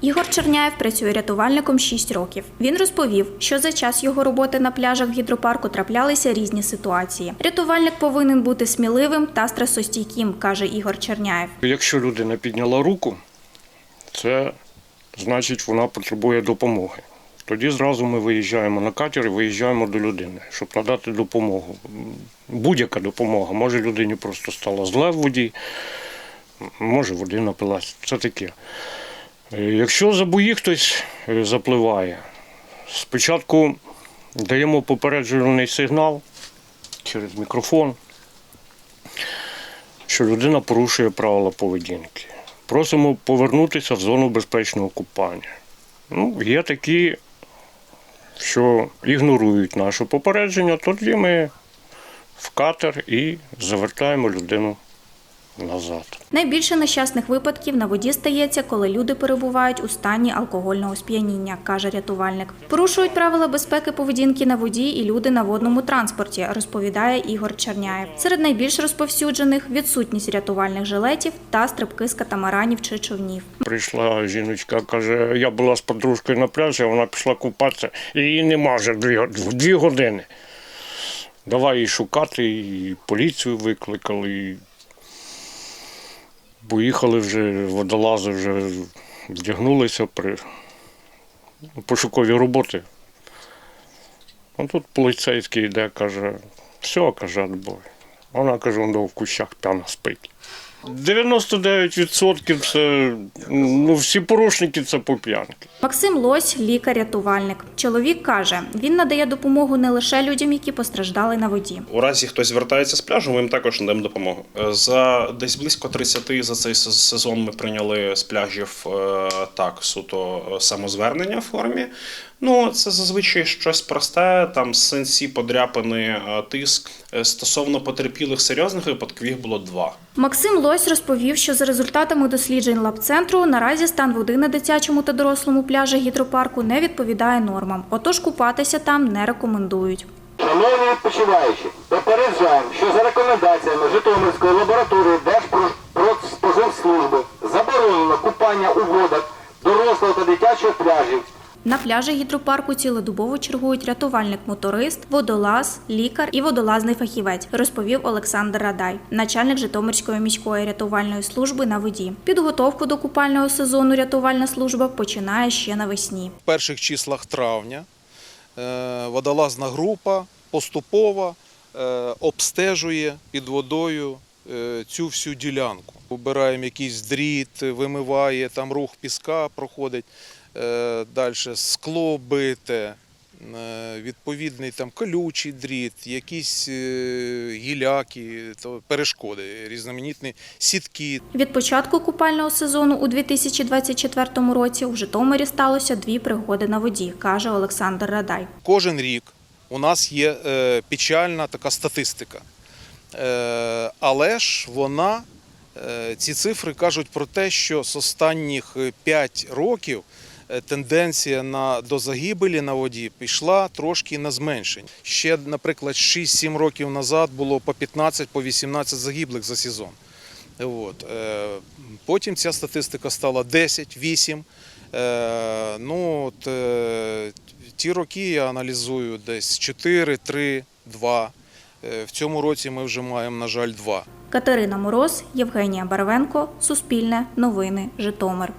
Ігор Черняєв працює рятувальником 6 років. Він розповів, що за час його роботи на пляжах гідропарку траплялися різні ситуації. Рятувальник повинен бути сміливим та стресостійким, каже Ігор Черняєв. Якщо людина підняла руку, це значить вона потребує допомоги. Тоді зразу ми виїжджаємо на катер і виїжджаємо до людини, щоб надати допомогу. Будь-яка допомога. Може людині просто стало зле в воді, може води напилась. Це таке. Е, Якщо за бої хтось е, запливає, спочатку даємо попереджувальний сигнал через мікрофон, що людина порушує правила поведінки. Просимо повернутися в зону безпечного купання. Ну, є такі, що ігнорують наше попередження, тоді ми в катер і завертаємо людину назад. Найбільше нещасних випадків на воді стається, коли люди перебувають у стані алкогольного сп'яніння, каже рятувальник. Порушують правила безпеки поведінки на воді і люди на водному транспорті, розповідає Ігор Черняєв. Серед найбільш розповсюджених відсутність рятувальних жилетів та стрибки з катамаранів чи човнів. Прийшла жіночка, каже, я була з подружкою на пляжі, вона пішла купатися, і її нема вже дві, дві години. Давай її шукати, і поліцію викликали. Поїхали вже, водолази вже вдягнулися при пошукові роботи. А тут поліцейський йде, каже, все, каже, отбой. Вона каже, он в кущах п'яна спить. 99% це ну, всі порушники це по п'янки. Максим Лось, лікар-рятувальник. Чоловік каже, він надає допомогу не лише людям, які постраждали на воді. У разі хтось звертається з пляжу, ми їм також надаємо допомогу. Е, За десь близько 30 за цей сезон ми прийняли з пляжів е, так суто е, самозвернення в формі. Ну, це зазвичай щось просте, там синці, подряпини, е, тиск. Е, Стосовно потерпілих серйозних випадків їх було два. Максим Лось розповів, що за результатами досліджень лабцентру наразі стан води на дитячому та дорослому пляжі гідропарку не відповідає нормам. Отож купатися там не рекомендують. Шановні відпочиваючі, попереджаємо, що за рекомендаціями Житомирської лабораторії Держпродспоживслужби заборонено купання у водах дорослого та дитячого пляжів На пляжі гідропарку цілодобово чергують рятувальник-моторист, водолаз, лікар і водолазний фахівець, розповів Олександр Радай, начальник Житомирської міської рятувальної служби на воді. Підготовку до купального сезону рятувальна служба починає ще навесні. В перших числах травня е, водолазна група поступово е, обстежує під водою цю всю ділянку. Вибираємо якийсь дріт, вимиває, там рух піска проходить, далі скло бите, е, відповідний там колючий дріт, якісь е, гіляки, то перешкоди, різноманітні сітки, Від початку купального сезону у 2024 році у Житомирі сталося дві пригоди на воді, каже Олександр Радай. Кожен рік у нас є е, печальна така статистика. Е, але ж вона, е, ці цифри кажуть про те, що з останніх 5 років е, тенденція на, до загибелі на воді пішла трошки на зменшення. Ще, наприклад, 6-7 років назад було по 15-18 по загиблих за сезон. От. Потім ця статистика стала 10, 8. Е, Ну, от, ті роки я аналізую десь 4, 3, 2. Е, В цьому році ми вже маємо, на жаль, два. Катерина Мороз, Євгенія Барвенко, Суспільне, Новини, Житомир.